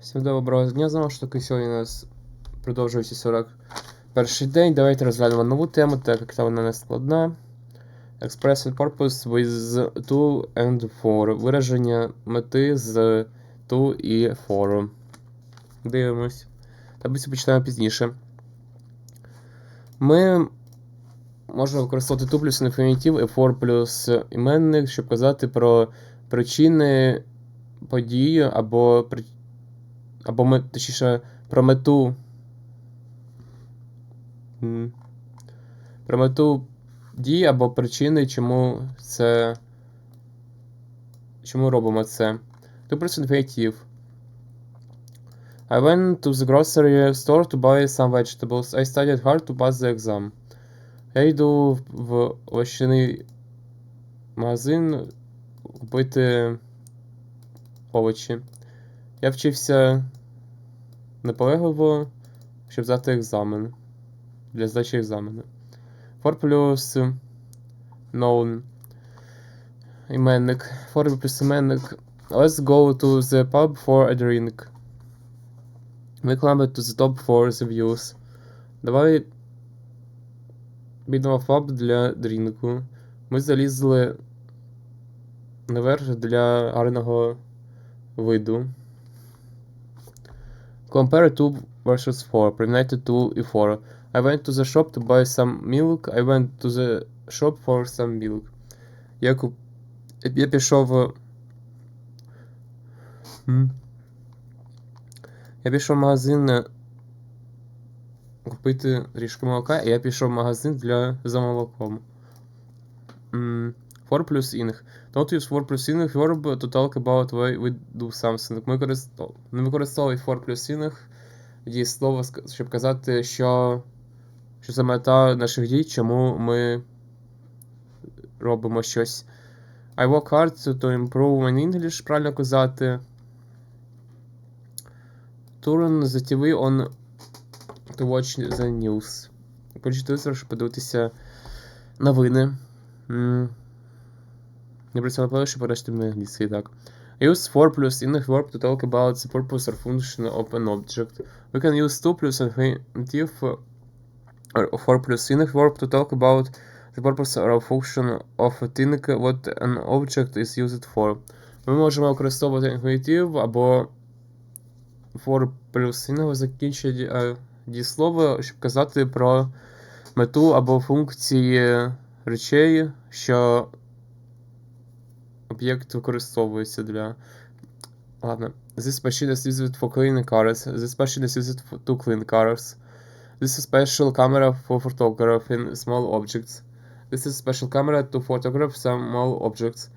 Всім доброго дня, знову ж таки, сьогодні у нас продовжується 41 день. Давайте розглянемо нову тему, так як та вона не складна. Express and purpose with to and for. Вираження мети з to і for. Дивимось. Таблицю почитаємо пізніше. Ми можемо використовувати to плюс інфінітив і for плюс іменник, щоб казати про причини події або при... або ми, точніше, про мету. Про мету дії або причини, чому це. Чому робимо це. To plus infinitive. I went to the grocery store to buy some vegetables. I studied hard to pass the exam. Я йду в овочний магазин купити овочі. Я вчився наполегливо, щоб здати екзамен. Для здачі екзамену. For плюс known. Іменник. For плюс іменник. Let's go to the pub for a drink. We climbed to the top for the views. Давай підемо в паб для дрінку. Ми залізли наверх для гарного виду. Compare 2 versus 4. Порівняйте 2 і 4. I went to the shop to buy some milk. I went to the shop for some milk. Я, куп... я пішов. Я пішов в магазин е, купити трішки молока, і я пішов в магазин для за молоком. For плюс ing. Don't use for плюс ing verb to talk about why we do something. Ми користов... Не використовуй for плюс ing дієслово, щоб казати, що, що це мета наших дій, чому ми робимо щось. I work hard to improve my English, правильно казати. Turn the TV on to watch the news. Включити щоб подивитися новини. Не плаваю, щоб перейти англійський, так. Use for plus in verb to talk about the purpose or function of an object. We can use to plus infinitive or for plus in verb to talk about the purpose or function of a thing what an object is used for. Ми можемо використовувати інфінітив або for плюс іного закінчення е, дієслова, щоб казати про мету або функції речей, що об'єкт використовується для. Ладно. This machine is used for cleaning cars. This machine is used for- to clean cars. This is special camera for photographing small objects. This is special camera to photograph small objects.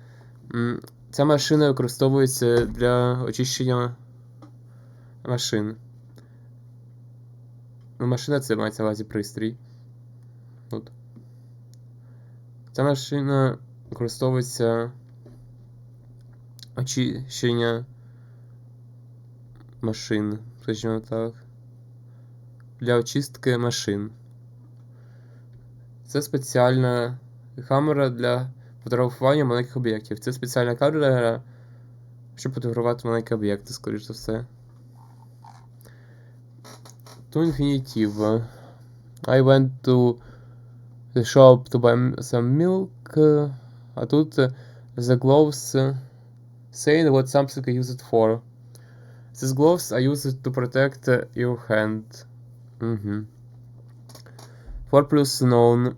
Ця машина використовується для очищення машин. Ну, машина це мається на увазі пристрій. Тут. Ця машина використовується очищення машин, скажімо так. Для очистки машин. Це спеціальна камера для фотографування маленьких об'єктів. Це спеціальна камера, щоб фотографувати маленькі об'єкти, скоріш за все. To інфінітив. I went to the shop to buy some milk. А тут е, the gloves saying what something I use it for. These gloves are used to protect uh, your hand. Mhm. For plus known.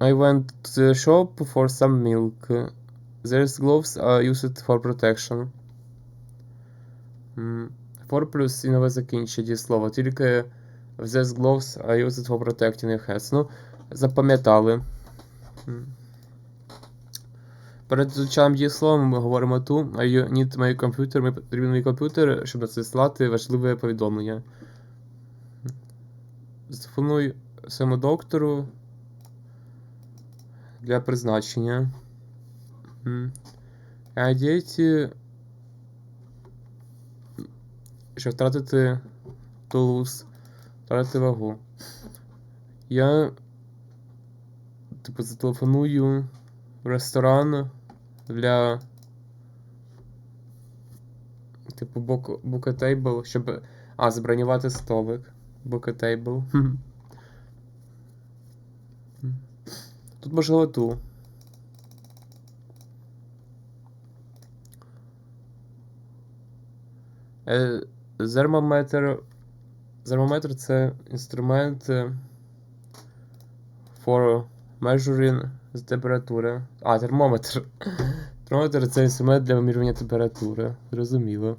I went to the shop for some milk. These gloves are used for protection. М, For plus і нове закінчення дієслова. Тільки these gloves are used for protecting your hands. Ну, запам'ятали. М. Перед звичайним дієсловом ми говоримо ту, а you need my computer, ми потрібен мій комп'ютер, щоб надіслати важливе повідомлення. Зателефонуй своєму доктору для призначення. А діти, щоб втратити тулус, втратити вагу. Я типу зателефоную в ресторан для Типу, бук, букетейбл, щоб. А, забронювати столик. Букетейбл. Тут можливо ту. Е, Зермометр. Зермометр це інструмент е, for measuring з температури. А, термометр. Термометр це інструмент для вимірювання температури. Зрозуміло.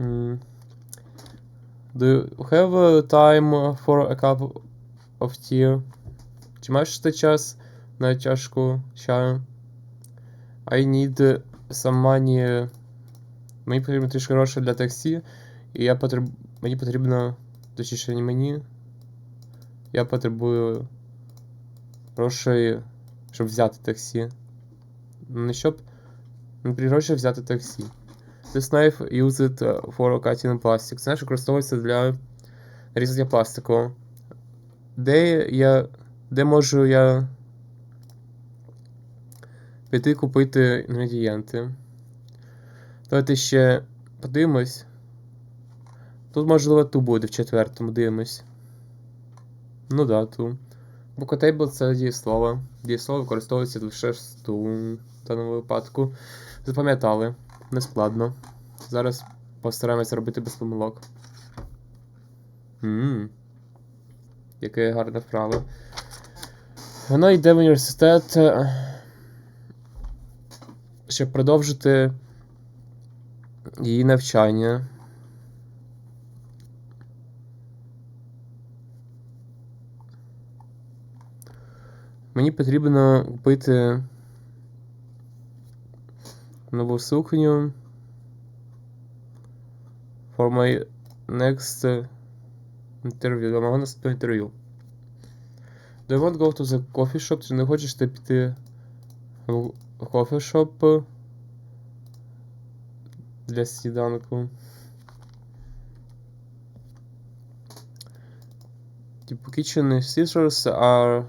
М. Do you have time for a cup of tea? Чи маєш ти час на чашку чаю? I need some money. Мені потрібно трішки грошей для таксі, і я потреб... мені потрібно. Точніше, не мені. Я потребую грошей, щоб взяти таксі. Не щоб. Не при гроші взяти таксі. This knife used for cutting plastic. Це знаєш, використовується для різання пластику. Де я. Де можу я піти купити інгредієнти? Давайте ще подивимось. Тут, можливо, ту буде в четвертому, дивимось. Ну да, ту. Букотейбл це дієслово. Дієслово використовується лише в даному випадку. Запам'ятали. Нескладно. Зараз постараємося робити без помилок. Ммм. Яке гарне вправо. Вона йде в університет, е, щоб продовжити її навчання. Мені потрібно купити нову сукню for my next interview. Для мого наступного інтерв'ю. Do you want to go to the coffee shop? Чи не хочеш ти піти в coffee shop для сніданку? Типу, kitchen scissors are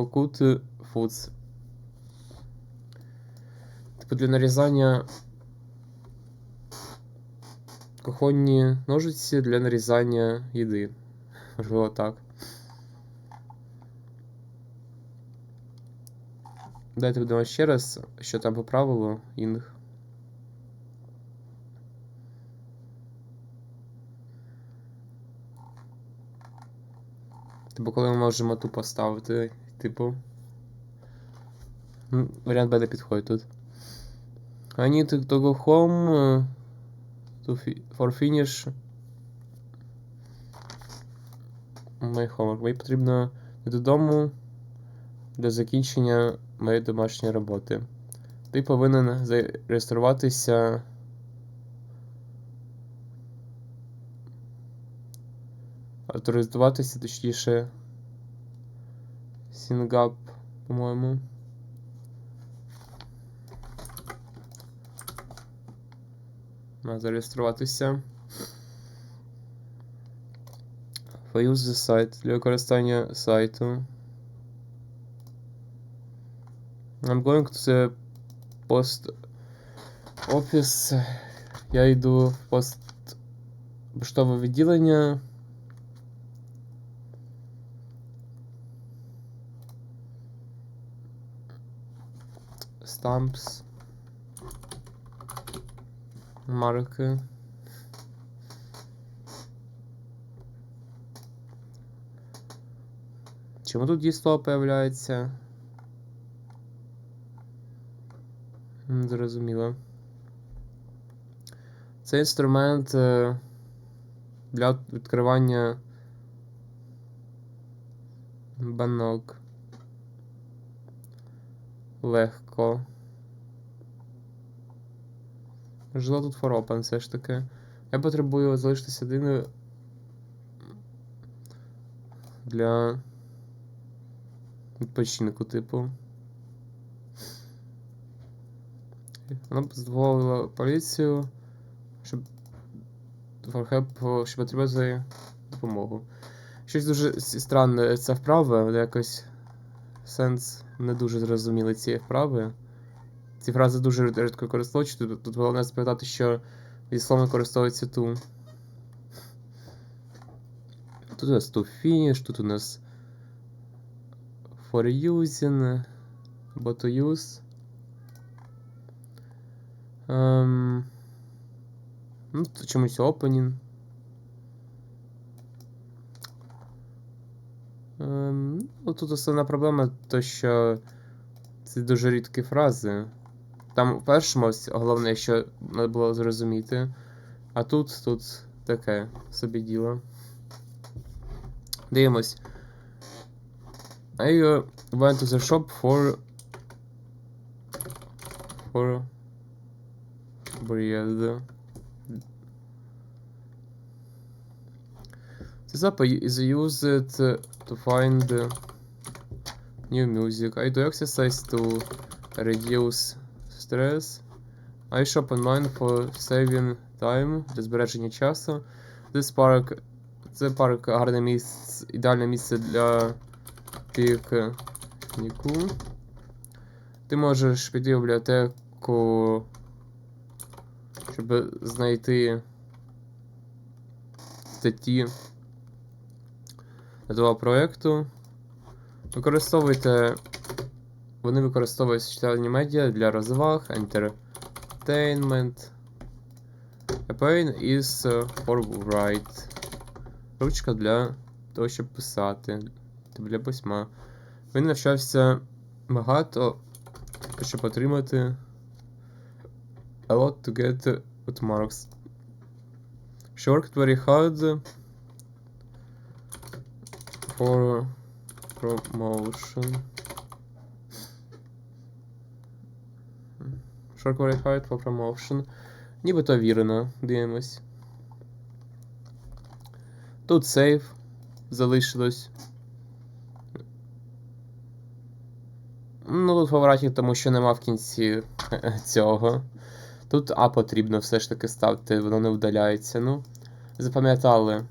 for good foods. Типу для нарізання кухонні ножиці для нарізання їди. Можливо, так. Дайте подумати ще раз, що там по правилу інг. Типу, коли ми можемо ту поставити, типу. Варіант Б не підходить тут. I need to go home uh, to for finish my homework. Мені потрібно додому для закінчення моєї домашньої роботи. Ти повинен зареєструватися. Авторизуватися, точніше. Сінгап, по-моєму. На зареєструватися. For use the site для використання сайту. I'm going to the post office. Я йду в пост поштове відділення. Stamps. Марки. Чому тут дійство появляється? Зрозуміло. Це інструмент е, для відкривання банок. Легко. Можливо, тут open все ж таки. Я потребую залишитися один для відпочинку, типу. Вона дозволила поліцію, щоб help, щоб отримати допомогу. Щось дуже странне ця вправа, але якось сенс не дуже зрозумілий цієї вправи. ці фрази дуже рідко використовуються. Тут, тут головне запам'ятати, що словом використовується ту. Тут у нас to finish, тут у нас for using, або to use. Ем, ну, чомусь opening. Ну, тут основна проблема, то що це дуже рідкі фрази. Там в першому головне, що треба було зрозуміти. А тут, тут таке собі діло. Дивимось. I went to the shop for for bread. This app is used to find new music. I do exercise to reduce stress. I shop online for saving time для збереження часу. This park це парк гарне місце, ідеальне місце для пікніку. Ти можеш піти в бібліотеку, щоб знайти статті до того проєкту. Використовуйте. Вони використовують соціальні медіа для розваг, entertainment. A pen is for write. Ручка для того, щоб писати. Для письма. Він навчався багато, щоб отримати a lot to get good marks. She worked very hard for promotion. Very hard for promotion. Нібито вірно, дивимось. Тут сейф залишилось. Ну, тут фаворитні, тому що нема в кінці цього. Тут А потрібно все ж таки ставити, воно не вдаляється. Ну, запам'ятали.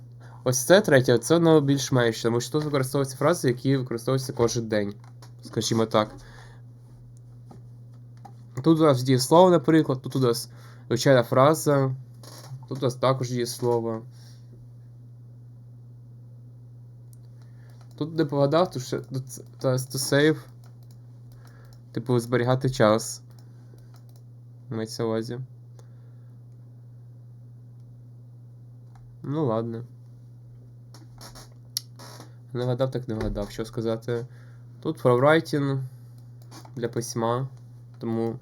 Ось це третє, це воно більш-менш, тому що тут використовуються фрази, які використовуються кожен день. Скажімо так. Тут у нас дієслово, наприклад, тут у нас звичайна фраза, тут у нас також дієслово. Тут не погадав, то що to save. Типу, зберігати час. Мається увазі. Ну ладно. Не вгадав, так не вгадав. Що сказати? Тут writing для письма. Тому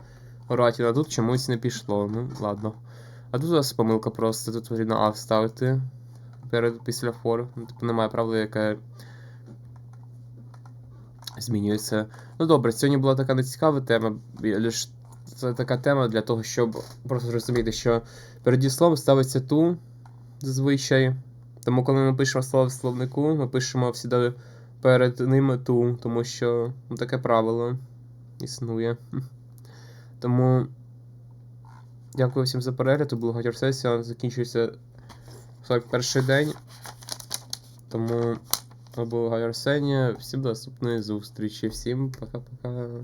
writing, а тут чомусь не пішло. Ну, ладно. А тут у нас помилка просто. Тут потрібно А вставити. Перед після for. Ну, Типу немає правила, яке змінюється. Ну добре, сьогодні була така нецікава тема. Це така тема для того, щоб просто зрозуміти, що перед дієсловом ставиться ту зазвичай. Тому коли ми пишемо слово в словнику, ми пишемо завжди перед ними ту, тому що ну, таке правило існує. Тому дякую всім за перегляд. Була Гатір сесія. Закінчується 41 день. Тому була Гатір Всім до наступної зустрічі. Всім пока-пока.